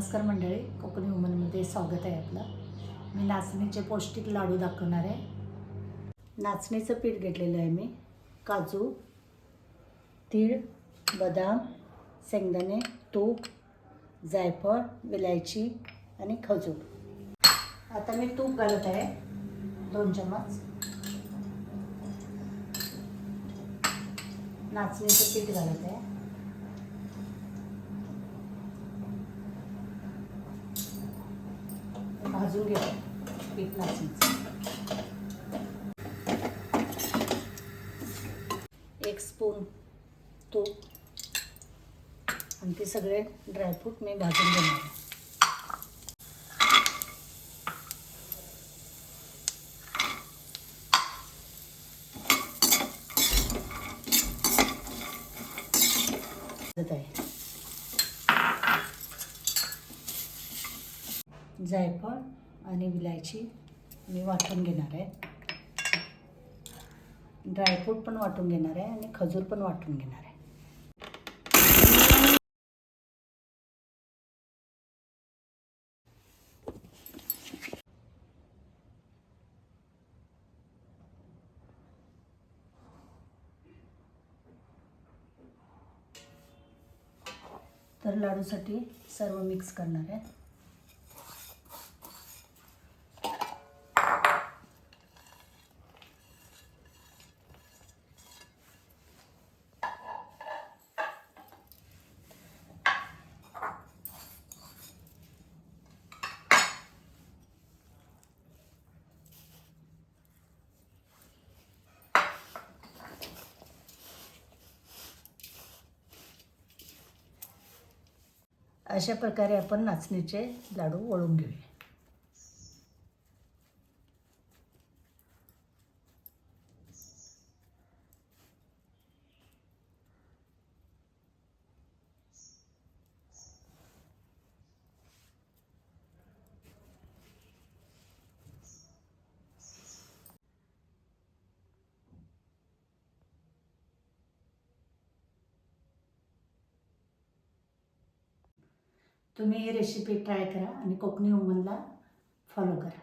नमस्कार मंडळी कोकणी वुमनमध्ये स्वागत आहे आपलं. मी नाचणीचे पौष्टिक लाडू दाखवणार आहे. नाचणीचं पीठ घेतलेलं आहे मी. काजू तीळ बदाम शेंगदाणे तूप जायफळ विलायची आणि खजूर. आता मी तूप घालत आहे. दोन चमच नाचणीचं पीठ घालत आहे. भाजून घेतो पीठ नाचणीचं एक स्पून तूप. आणि ते सगळे ड्रायफ्रूट मी भाजून घेणार आहे. जायफळ. आणि विलायची मी वाटून घेणार आहे. ड्रायफ्रूट पण वाटून घेणार आहे आणि खजूर पण वाटून घेणार आहे. तर लाडूसाठी सर्व मिक्स करणार आहे. अशा प्रकारे आपण नाचणीचे लाडू वळून घेऊया. तुम्ही ही रेसिपी ट्राय करा आणि कोकणी उमनला फॉलो करा.